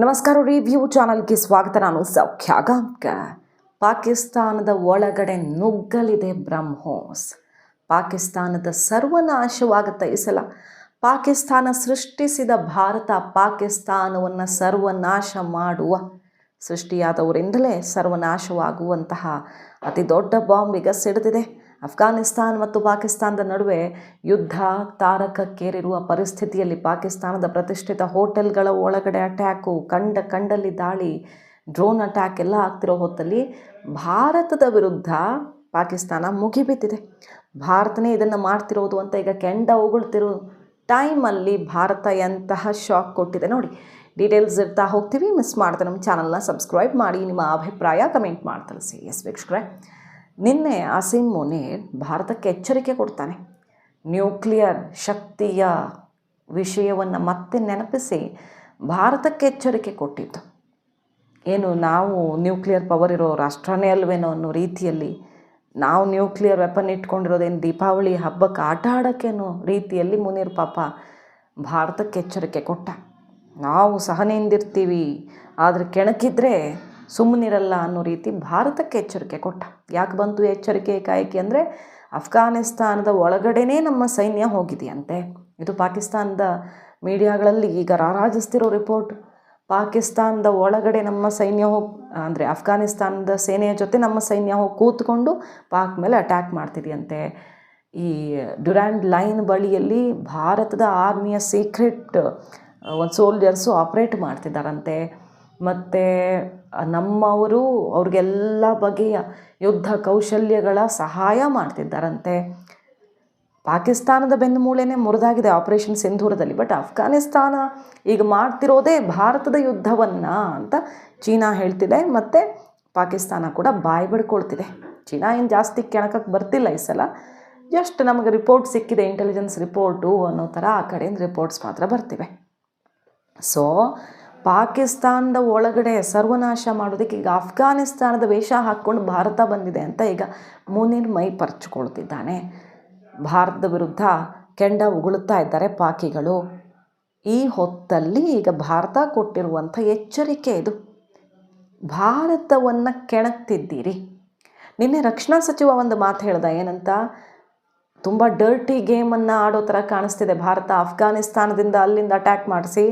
ನಮಸ್ಕಾರ ರಿವ್ಯೂ ಚಾನಲ್ಗೆ ಸ್ವಾಗತ. ನಾನು ಸೌಖ್ಯ ಪಾಕಿಸ್ತಾನದ ಒಳಗಡೆ ನುಗ್ಗಲಿದೆ ಬ್ರಹ್ಮೋಸ್. ಪಾಕಿಸ್ತಾನದ ಸರ್ವನಾಶವಾಗುತ್ತೆ ಈ ಸಲ ಪಾಕಿಸ್ತಾನ ಸೃಷ್ಟಿಸಿದ ಭಾರತ ಪಾಕಿಸ್ತಾನವನ್ನು ಸರ್ವನಾಶ ಮಾಡುವ ಸೃಷ್ಟಿಯಾದವರಿಂದಲೇ ಸರ್ವನಾಶವಾಗುವಂತಹ ಅತಿ ದೊಡ್ಡ ಬಾಂಬ್ ಈಗ ಸಿಡಿದಿದೆ. ಅಫ್ಘಾನಿಸ್ತಾನ್ ಮತ್ತು ಪಾಕಿಸ್ತಾನದ ನಡುವೆ ಯುದ್ಧ ತಾರಕಕ್ಕೇರಿರುವ ಪರಿಸ್ಥಿತಿಯಲ್ಲಿ ಪಾಕಿಸ್ತಾನದ ಪ್ರತಿಷ್ಠಿತ ಹೋಟೆಲ್ಗಳ ಒಳಗಡೆ ಅಟ್ಯಾಕು, ಕಂಡ ಕಂಡಲ್ಲಿ ದಾಳಿ, ಡ್ರೋನ್ ಅಟ್ಯಾಕ್ ಎಲ್ಲ ಆಗ್ತಿರೋ ಹೊತ್ತಲ್ಲಿ ಭಾರತದ ವಿರುದ್ಧ ಪಾಕಿಸ್ತಾನ ಮುಗಿಬಿದ್ದಿದೆ. ಭಾರತನೇ ಇದನ್ನು ಮಾಡ್ತಿರೋದು ಅಂತ ಈಗ ಕೆಂಡ ಉಗುಳ್ತಿರೋ ಟೈಮಲ್ಲಿ ಭಾರತ ಎಂತಹ ಶಾಕ್ ಕೊಟ್ಟಿದೆ ನೋಡಿ. ಡೀಟೇಲ್ಸ್ ಇರ್ತಾ ಹೋಗ್ತೀವಿ, ಮಿಸ್ ಮಾಡ್ತಾ ನಮ್ಮ ಚಾನಲ್ನ ಸಬ್ಸ್ಕ್ರೈಬ್ ಮಾಡಿ, ನಿಮ್ಮ ಅಭಿಪ್ರಾಯ ಕಮೆಂಟ್ ಮಾಡಿ ತಿಳಿಸಿ ಎಸ್ ವೀಕ್ಷಕರೇ ನಿನ್ನೆ ಅಸೀಂ ಮುನೀರ್ ಭಾರತಕ್ಕೆ ಎಚ್ಚರಿಕೆ ಕೊಡ್ತಾನೆ. ನ್ಯೂಕ್ಲಿಯರ್ ಶಕ್ತಿಯ ವಿಷಯವನ್ನು ಮತ್ತೆ ನೆನಪಿಸಿ ಭಾರತಕ್ಕೆ ಎಚ್ಚರಿಕೆ ಕೊಟ್ಟಿದ್ದು. ಏನು, ನಾವು ನ್ಯೂಕ್ಲಿಯರ್ ಪವರ್ ಇರೋ ರಾಷ್ಟ್ರನೇ ಅಲ್ವೇನೋ ಅನ್ನೋ ರೀತಿಯಲ್ಲಿ ನಾವು ನ್ಯೂಕ್ಲಿಯರ್ ವೆಪನ್ ಇಟ್ಕೊಂಡಿರೋದೇನು ದೀಪಾವಳಿ ಹಬ್ಬಕ್ಕೆ ಆಟ ಆಡೋಕ್ಕೇನೋ ರೀತಿಯಲ್ಲಿ ಮುನೀರ್ ಪಾಪ ಭಾರತಕ್ಕೆ ಎಚ್ಚರಿಕೆ ಕೊಟ್ಟ. ನಾವು ಸಹನೆಯಿಂದಿರ್ತೀವಿ, ಆದರೆ ಕೆಣಕಿದ್ರೆ ಸುಮ್ಮನಿರಲ್ಲ ಅನ್ನೋ ರೀತಿ ಭಾರತಕ್ಕೆ ಎಚ್ಚರಿಕೆ ಕೊಟ್ಟ. ಯಾಕೆ ಬಂತು ಎಚ್ಚರಿಕೆ ಏಕಾಏಕಿ ಅಂದರೆ ಅಫ್ಘಾನಿಸ್ತಾನದ ಒಳಗಡೆನೇ ನಮ್ಮ ಸೈನ್ಯ ಹೋಗಿದೆಯಂತೆ. ಇದು ಪಾಕಿಸ್ತಾನದ ಮೀಡಿಯಾಗಳಲ್ಲಿ ಈಗ ರಾರಾಜಿಸ್ತಿರೋ ರಿಪೋರ್ಟ್. ಪಾಕಿಸ್ತಾನದ ಒಳಗಡೆ ನಮ್ಮ ಸೈನ್ಯ ಹೋಗಿ, ಅಂದರೆ ಅಫ್ಘಾನಿಸ್ತಾನದ ಸೇನೆಯ ಜೊತೆ ನಮ್ಮ ಸೈನ್ಯ ಹೋಗಿ ಕೂತ್ಕೊಂಡು ಪಾಕ್ ಮೇಲೆ ಅಟ್ಯಾಕ್ ಮಾಡ್ತಿದೆಯಂತೆ. ಈ ಡ್ಯುರ್ಯಾಂಡ್ ಲೈನ್ ಬಳಿಯಲ್ಲಿ ಭಾರತದ ಆರ್ಮಿಯ ಸೀಕ್ರೆಟ್ ಒಂದು ಸೋಲ್ಜರ್ಸು ಆಪ್ರೇಟ್ ಮಾಡ್ತಿದ್ದಾರಂತೆ ಮತ್ತು ನಮ್ಮವರು ಅವ್ರಿಗೆಲ್ಲ ಬಗೆಯ ಯುದ್ಧ ಕೌಶಲ್ಯಗಳ ಸಹಾಯ ಮಾಡ್ತಿದ್ದಾರಂತೆ. ಪಾಕಿಸ್ತಾನದ ಬೆನ್ನು ಮೂಳೆನೇ ಮುರಿದಾಗಿದೆ ಆಪರೇಷನ್ ಸಿಂಧೂರದಲ್ಲಿ. ಬಟ್ ಅಫ್ಘಾನಿಸ್ತಾನ ಈಗ ಮಾಡ್ತಿರೋದೇ ಭಾರತದ ಯುದ್ಧವನ್ನು ಅಂತ ಚೀನಾ ಹೇಳ್ತಿದೆ. ಮತ್ತು ಪಾಕಿಸ್ತಾನ ಕೂಡ ಬಾಯಿ ಬಿಡ್ಕೊಳ್ತಿದೆ. ಚೀನಾ ಏನು ಜಾಸ್ತಿ ಕೆಣಕಕ್ಕೆ ಬರ್ತಿಲ್ಲ ಈ ಸಲ. ಜಸ್ಟ್ ನಮಗೆ ರಿಪೋರ್ಟ್ ಸಿಕ್ಕಿದೆ ಇಂಟೆಲಿಜೆನ್ಸ್ ರಿಪೋರ್ಟು ಅನ್ನೋ ಥರ ಆ ಕಡೆಯಿಂದ ರಿಪೋರ್ಟ್ಸ್ ಮಾತ್ರ ಬರ್ತಿವೆ. ಸೊ ಪಾಕಿಸ್ತಾನದ ಒಳಗಡೆ ಸರ್ವನಾಶ ಮಾಡೋದಕ್ಕೆ ಈಗ ಅಫ್ಘಾನಿಸ್ತಾನದ ವೇಷ ಹಾಕ್ಕೊಂಡು ಭಾರತ ಬಂದಿದೆ ಅಂತ ಈಗ ಮುನೀರ್ ಮೈ ಪರ್ಚ್ಕೊಳ್ತಿದ್ದಾನೆ. ಭಾರತದ ವಿರುದ್ಧ ಕೆಂಡ ಉಗುಳುತ್ತಾ ಇದ್ದಾರೆ ಪಾಕಿಗಳು. ಈ ಹೊತ್ತಲ್ಲಿ ಈಗ ಭಾರತ ಕೊಟ್ಟಿರುವಂಥ ಎಚ್ಚರಿಕೆ ಇದು. ಭಾರತವನ್ನು ಕೆಣಕ್ತಿದ್ದೀರಿ. ನಿನ್ನೆ ರಕ್ಷಣಾ ಸಚಿವ ಒಂದು ಮಾತು ಹೇಳ್ದ ಏನಂತ? ತುಂಬ ಡರ್ಟಿ ಗೇಮನ್ನು ಆಡೋ ಥರ ಕಾಣಿಸ್ತಿದೆ. ಭಾರತ ಅಫ್ಘಾನಿಸ್ತಾನದಿಂದ ಅಲ್ಲಿಂದ ಅಟ್ಯಾಕ್ ಮಾಡಿಸಿ,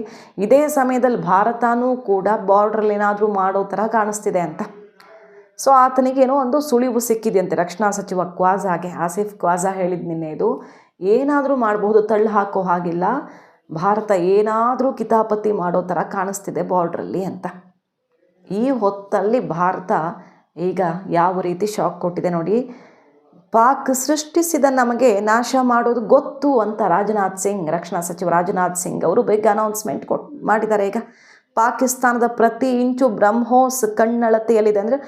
ಇದೇ ಸಮಯದಲ್ಲಿ ಭಾರತನೂ ಕೂಡ ಬಾರ್ಡ್ರಲ್ಲಿ ಏನಾದರೂ ಮಾಡೋ ಥರ ಕಾಣಿಸ್ತಿದೆ ಅಂತ. ಸೊ ಆತನಿಗೇನೋ ಒಂದು ಸುಳಿವು ಸಿಕ್ಕಿದೆಯಂತೆ ರಕ್ಷಣಾ ಸಚಿವ ಕ್ವಾಜಾಗೆ. ಆಸಿಫ್ ಕ್ವಾಜಾ ಹೇಳಿದ ನಿನ್ನೆ ಇದು. ಏನಾದರೂ ಮಾಡಬಹುದು ತಳ್ಳು ಹಾಕೋ ಹಾಗಿಲ್ಲ. ಭಾರತ ಏನಾದರೂ ಕಿತಾಪತಿ ಮಾಡೋ ಥರ ಕಾಣಿಸ್ತಿದೆ ಬಾರ್ಡ್ರಲ್ಲಿ ಅಂತ. ಈ ಹೊತ್ತಲ್ಲಿ ಭಾರತ ಈಗ ಯಾವ ರೀತಿ ಶಾಕ್ ಕೊಟ್ಟಿದೆ ನೋಡಿ ಪಾಕ್ ಸೃಷ್ಟಿಸಿದ ನಮಗೆ ನಾಶ ಮಾಡೋದು ಗೊತ್ತು ಅಂತ ರಾಜನಾಥ್ ಸಿಂಗ್, ರಕ್ಷಣಾ ಸಚಿವ ರಾಜನಾಥ್ ಸಿಂಗ್ ಅವರು ಬೇಗ ಅನೌನ್ಸ್ಮೆಂಟ್ ಕೊಟ್, ಮಾಡಿದ್ದಾರೆ. ಈಗ ಪಾಕಿಸ್ತಾನದ ಪ್ರತಿ ಇಂಚು ಬ್ರಹ್ಮೋಸ್ ಕಣ್ಣಳತೆಯಲ್ಲಿದೆ ಅಂದರೆ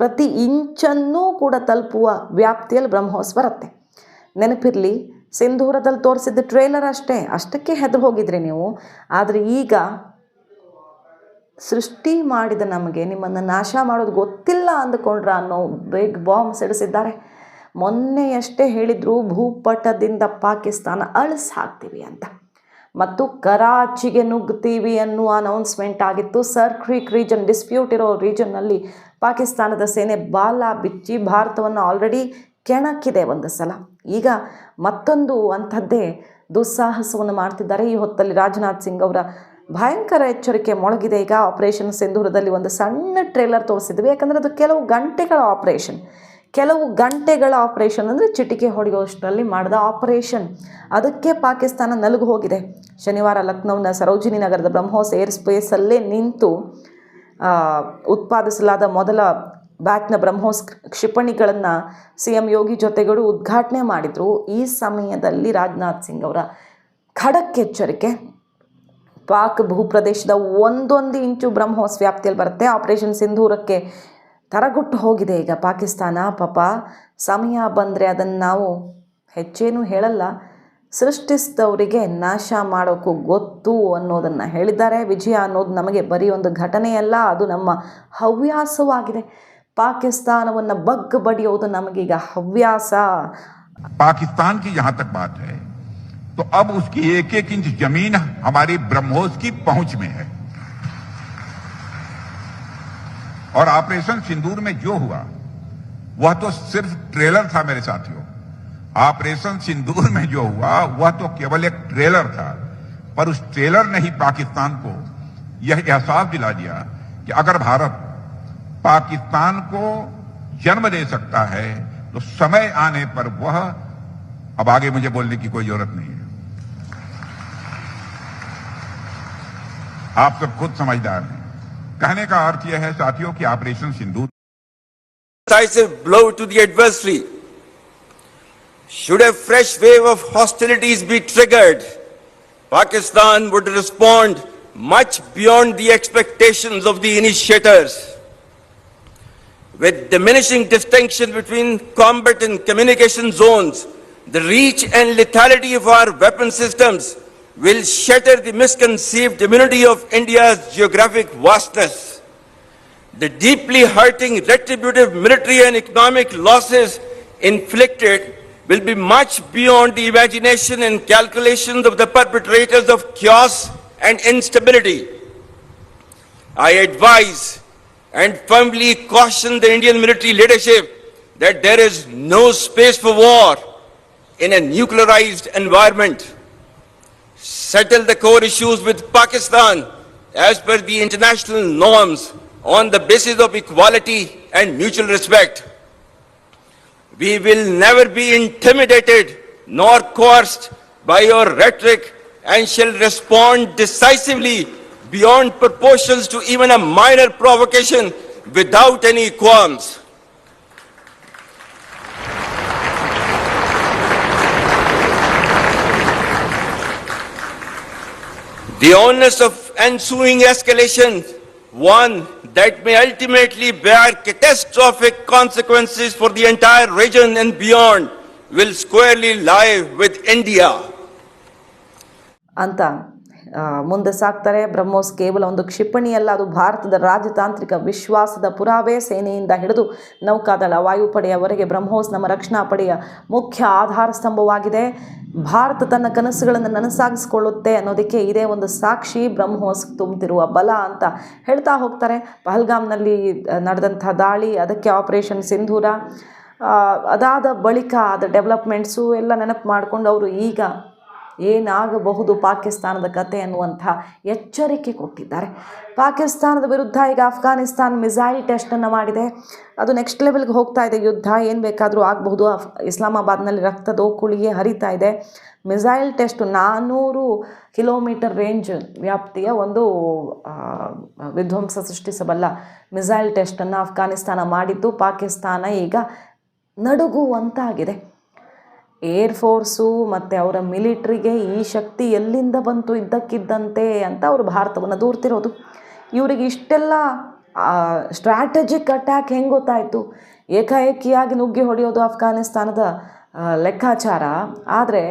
ಪ್ರತಿ ಇಂಚನ್ನೂ ಕೂಡ ತಲುಪುವ ವ್ಯಾಪ್ತಿಯಲ್ಲಿ ಬ್ರಹ್ಮೋಸ್ ಬರುತ್ತೆ. ನೆನಪಿರಲಿ, ಸಿಂಧೂರದಲ್ಲಿ ತೋರಿಸಿದ್ದ ಟ್ರೇಲರ್ ಅಷ್ಟೇ, ಅಷ್ಟಕ್ಕೆ ಹೆದರು ಹೋಗಿದ್ರಿ ನೀವು. ಆದರೆ ಈಗ ಸೃಷ್ಟಿ ಮಾಡಿದ ನಮಗೆ ನಿಮ್ಮನ್ನು ನಾಶ ಮಾಡೋದು ಗೊತ್ತಿಲ್ಲ ಅಂದುಕೊಂಡ್ರ ಅನ್ನೋ ಬೇಗ್ ಬಾಂಬ್ ಸಿಡಿಸಿದ್ದಾರೆ. ಮೊನ್ನೆಯಷ್ಟೇ ಹೇಳಿದ್ರು, ಭೂಪಟದಿಂದ ಪಾಕಿಸ್ತಾನ ಅಳಿಸಿ ಹಾಕ್ತೀವಿ ಅಂತ. ಮತ್ತು ಕರಾಚಿಗೆ ನುಗ್ಗ್ತೀವಿ ಅನ್ನುವ ಅನೌನ್ಸ್ಮೆಂಟ್ ಆಗಿತ್ತು. ಸರ್ ಕ್ರೀಕ್ ರೀಜನ್ ಡಿಸ್ಪ್ಯೂಟ್ ಇರೋ ರೀಜನ್ನಲ್ಲಿ ಪಾಕಿಸ್ತಾನದ ಸೇನೆ ಬಾಲ ಬಿಚ್ಚಿ ಭಾರತವನ್ನು ಆಲ್ರೆಡಿ ಕೆಣಕಿದೆ ಒಂದು ಸಲ. ಈಗ ಮತ್ತೊಂದು ಅಂಥದ್ದೇ ದುಸ್ಸಾಹಸವನ್ನು ಮಾಡ್ತಿದ್ದಾರೆ. ಈ ಹೊತ್ತಲ್ಲಿ ರಾಜನಾಥ್ ಸಿಂಗ್ ಅವರ ಭಯಂಕರ ಎಚ್ಚರಿಕೆ ಮೊಳಗಿದೆ. ಈಗ ಆಪರೇಷನ್ ಸಿಂಧೂರದಲ್ಲಿ ಒಂದು ಸಣ್ಣ ಟ್ರೇಲರ್ ತೋರಿಸಿದ್ವಿ. ಯಾಕಂದರೆ ಅದು ಕೆಲವು ಗಂಟೆಗಳ ಆಪರೇಷನ್ ಕೆಲವು ಗಂಟೆಗಳ ಆಪರೇಷನ್ ಅಂದರೆ ಚಿಟಿಕೆ ಹೊಡೆಯುವಷ್ಟರಲ್ಲಿ ಮಾಡಿದ ಆಪರೇಷನ್ ಅದಕ್ಕೆ ಪಾಕಿಸ್ತಾನ ನಲುಗು ಹೋಗಿದೆ. ಶನಿವಾರ ಲಕ್ನೌನ ಸರೋಜಿನಿ ನಗರದ ಬ್ರಹ್ಮೋಸ್ ಏರ್ ಸ್ಪೇಸಲ್ಲೇ ನಿಂತು ಉತ್ಪಾದಿಸಲಾದ ಮೊದಲ ಬ್ಯಾಟ್ನ ಬ್ರಹ್ಮೋಸ್ ಕ್ಷಿಪಣಿಗಳನ್ನು ಸಿ ಎಂ ಯೋಗಿ ಜೊತೆಗಳು ಉದ್ಘಾಟನೆ ಮಾಡಿದರು. ಈ ಸಮಯದಲ್ಲಿ ರಾಜನಾಥ್ ಸಿಂಗ್ ಅವರ ಖಡಕ್ ಎಚ್ಚರಿಕೆ ಪಾಕ್ ಭೂಪ್ರದೇಶದ ಒಂದೊಂದು ಇಂಚು ಬ್ರಹ್ಮೋಸ್ ವ್ಯಾಪ್ತಿಯಲ್ಲಿ ಬರುತ್ತೆ. ಆಪರೇಷನ್ ಸಿಂಧೂರಕ್ಕೆ ತರಗುಟ್ಟು ಹೋಗಿದೆ ಈಗ ಪಾಕಿಸ್ತಾನ ಪಾಪ ಸಮಯ ಬಂದರೆ ಅದನ್ನು ನಾವು ಹೆಚ್ಚೇನು ಹೇಳಲ್ಲ ಸೃಷ್ಟಿಸಿದವರಿಗೆ ನಾಶ ಮಾಡೋಕ್ಕೂ ಗೊತ್ತು ಅನ್ನೋದನ್ನು ಹೇಳಿದ್ದಾರೆ ವಿಜಯ ಅನ್ನೋದು ನಮಗೆ ಬರೀ ಒಂದು ಘಟನೆಯಲ್ಲ ಅದು ನಮ್ಮ ಹವ್ಯಾಸವಾಗಿದೆ ಪಾಕಿಸ್ತಾನವನ್ನು ಬಗ್ ಬಡಿಯೋದು ನಮಗೀಗ ಹವ್ಯಾಸ पाकिस्तान की जहां तक बात है तो अब उसकी एक एक इंच जमीन हमारी ब्रह्मोस की पहुंच में है और ऑपरेशन सिंदूर में जो हुआ, वह तो सिर्फ़ ट्रेलर था मेरे साथियों। ऑपरेशन सिंदूर में जो हुआ, वह तो केवल एक ट्रेलर था। पर उस ट्रेलर ने ही पाकिस्तान को यह एहसास दिला दिया कि अगर भारत पाकिस्तान को जन्म दे सकता है तो समय आने पर वह अब आगे मुझे बोलने की कोई ज़रूरत नहीं है। आप सब खुद समझदार हैं। कहने का अर्थ यह है साथियों कि operation Sindoor decisive blow to the adversary. Should a fresh wave of hostilities be triggered, Pakistan would respond much beyond the expectations of the initiators. With diminishing distinction between combat and communication zones, the reach and lethality of our weapon systems will shatter the misconceived immunity of India's geographic vastness. The deeply hurting retributive military and economic losses inflicted will be much beyond the imagination and calculations of the perpetrators of chaos and instability. I advise and firmly caution the Indian military leadership that there is no space for war in a nuclearized environment settle the core issues with Pakistan as per the international norms on the basis of equality and mutual respect. We will never be intimidated nor coerced by your rhetoric and shall respond decisively beyond proportions to even a minor provocation without any qualms. The onus of ensuing escalation, one that may ultimately bear catastrophic consequences for the entire region and beyond, will squarely lie with India. ಅಂತ ಮುಂದೆ ಸಾಕ್ತಾರೆ. ಬ್ರಹ್ಮೋಸ್ ಕೇವಲ ಒಂದು ಕ್ಷಿಪಣಿಯಲ್ಲ, ಅದು ಭಾರತದ ರಾಜತಾಂತ್ರಿಕ ವಿಶ್ವಾಸದ ಪುರಾವೆ ಸೇನೆಯಿಂದ ಹಿಡಿದು ನೌಕಾದಳ ವಾಯುಪಡೆಯವರೆಗೆ ಬ್ರಹ್ಮೋಸ್ ನಮ್ಮ ರಕ್ಷಣಾ ಪಡೆಯ ಮುಖ್ಯ ಆಧಾರ ಸ್ತಂಭವಾಗಿದೆ. ಭಾರತ ತನ್ನ ಕನಸುಗಳನ್ನು ನನಸಾಗಿಸಿಕೊಳ್ಳುತ್ತೆ ಅನ್ನೋದಕ್ಕೆ ಇದೇ ಒಂದು ಸಾಕ್ಷಿ ಬ್ರಹ್ಮೋಸ್ ತುಂಬುತ್ತಿರುವ ಬಲ ಅಂತ ಹೇಳ್ತಾ ಹೋಗ್ತಾರೆ. ಪಹಲ್ಗಾಮ್ನಲ್ಲಿ ನಡೆದಂಥ ದಾಳಿ, ಅದಕ್ಕೆ ಆಪರೇಷನ್ ಸಿಂಧೂರ ಅದಾದ ಬಳಿಕ ಆದ ಡೆವಲಪ್ಮೆಂಟ್ಸು ಎಲ್ಲ ನೆನಪು ಮಾಡಿಕೊಂಡು ಅವರು ಈಗ ಏನಾಗಬಹುದು ಪಾಕಿಸ್ತಾನದ ಕತೆ ಅನ್ನುವಂಥ ಎಚ್ಚರಿಕೆ ಕೊಟ್ಟಿದ್ದಾರೆ. ಪಾಕಿಸ್ತಾನದ ವಿರುದ್ಧ ಈಗ ಅಫ್ಘಾನಿಸ್ತಾನ್ ಮಿಸೈಲ್ ಟೆಸ್ಟನ್ನು ಮಾಡಿದೆ. ಅದು ನೆಕ್ಸ್ಟ್ ಲೆವೆಲ್ಗೆ ಹೋಗ್ತಾ ಇದೆ ಯುದ್ಧ. ಏನು ಬೇಕಾದರೂ ಆಗಬಹುದು. ಅಫ್ ಇಸ್ಲಾಮಾಬಾದ್ನಲ್ಲಿ ರಕ್ತದ ಕುಳಿಗೆ ಹರಿತಾ ಇದೆ. ಮಿಸೈಲ್ ಟೆಸ್ಟು ನಾನ್ನೂರು ಕಿಲೋಮೀಟರ್ ರೇಂಜ್ ವ್ಯಾಪ್ತಿಯ ಒಂದು ವಿಧ್ವಂಸ ಸೃಷ್ಟಿಸಬಲ್ಲ ಮಿಸೈಲ್ ಟೆಸ್ಟನ್ನು ಅಫ್ಘಾನಿಸ್ತಾನ ಮಾಡಿದ್ದು. ಪಾಕಿಸ್ತಾನ ಈಗ ನಡುಗುವಂತಾಗಿದೆ. ಏರ್ ಫೋರ್ಸು ಮತ್ತು ಅವರ ಮಿಲಿಟ್ರಿಗೆ ಈ ಶಕ್ತಿ ಎಲ್ಲಿಂದ ಬಂತು ಇದ್ದಕ್ಕಿದ್ದಂತೆ ಅಂತ ಅವರು ಭಾರತವನ್ನು ದೂರ್ತಿರೋದು. ಇವರಿಗೆ ಇಷ್ಟೆಲ್ಲ ಸ್ಟ್ರಾಟಜಿಕ್ ಅಟ್ಯಾಕ್ ಹೆಂಗೆ ಗೊತ್ತಾಯಿತು? ಏಕಾಏಕಿಯಾಗಿ ನುಗ್ಗಿ ಹೊಡೆಯೋದು ಅಫ್ಘಾನಿಸ್ತಾನದ ಲೆಕ್ಕಾಚಾರ. ಆದರೆ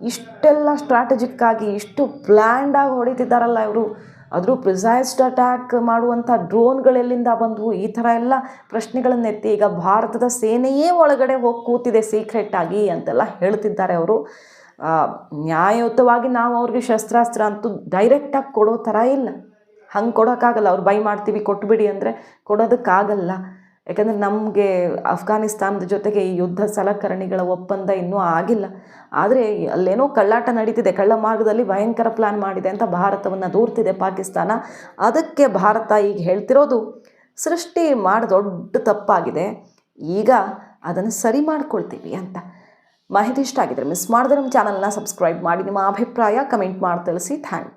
ಇಷ್ಟೆಲ್ಲ ಸ್ಟ್ರಾಟಜಿಕ್ಕಾಗಿ ಇಷ್ಟು ಪ್ಲ್ಯಾಂಡಾಗಿ ಹೊಡಿತಿದ್ದಾರಲ್ಲ ಇವರು. ಆದರೂ ಪ್ರಿಸೈಸ್ಡ್ ಅಟ್ಯಾಕ್ ಮಾಡುವಂಥ ಡ್ರೋನ್ಗಳೆಲ್ಲಿಂದ ಬಂದವು ಈ ಥರ ಎಲ್ಲ ಪ್ರಶ್ನೆಗಳನ್ನೆತ್ತಿ ಈಗ ಭಾರತದ ಸೇನೆಯೇ ಒಳಗಡೆ ಹೋಗಿ ಕೂತಿದೆ ಸೀಕ್ರೆಟ್ ಆಗಿ ಅಂತೆಲ್ಲ ಹೇಳ್ತಿದ್ದಾರೆ ಅವರು. ನ್ಯಾಯಯುತವಾಗಿ ನಾವು ಅವ್ರಿಗೆ ಶಸ್ತ್ರಾಸ್ತ್ರ ಅಂತೂ ಡೈರೆಕ್ಟಾಗಿ ಕೊಡೋ ಥರ ಇಲ್ಲ. ಹಂಗೆ ಕೊಡೋಕ್ಕಾಗಲ್ಲ. ಅವ್ರು ಬೈ ಮಾಡ್ತೀವಿ, ಕೊಟ್ಬಿಡಿ ಅಂದರೆ ಕೊಡೋದಕ್ಕಾಗಲ್ಲ. ಯಾಕಂದರೆ ನಮಗೆ ಅಫ್ಘಾನಿಸ್ತಾನದ ಜೊತೆಗೆ ಈ ಯುದ್ಧ ಸಲಕರಣೆಗಳ ಒಪ್ಪಂದ ಇನ್ನೂ ಆಗಿಲ್ಲ. ಆದರೆ ಅಲ್ಲೇನೋ ಕಳ್ಳಾಟ ನಡೀತಿದೆ. ಕಳ್ಳ ಮಾರ್ಗದಲ್ಲಿ ಭಯಂಕರ ಪ್ಲ್ಯಾನ್ ಮಾಡಿದೆ ಅಂತ ಭಾರತವನ್ನು ದೂರ್ತಿದೆ ಪಾಕಿಸ್ತಾನ. ಅದಕ್ಕೆ ಭಾರತ ಈಗ ಹೇಳ್ತಿರೋದು ಸೃಷ್ಟಿ ಮಾಡಿ ದೊಡ್ಡ ತಪ್ಪಾಗಿದೆ. ಈಗ ಅದನ್ನು ಸರಿ ಮಾಡ್ಕೊಳ್ತೀವಿ ಅಂತ. ಮಾಹಿತಿ ಇಷ್ಟ ಆಗಿದ್ರೆ ಮಿಸ್ ಮಾಡಿದ್ರೆ ನಮ್ಮ ಚಾನಲ್ನ ಸಬ್ಸ್ಕ್ರೈಬ್ ಮಾಡಿ. ನಿಮ್ಮ ಅಭಿಪ್ರಾಯ ಕಮೆಂಟ್ ಮಾಡಿ ತಿಳಿಸಿ. Thank you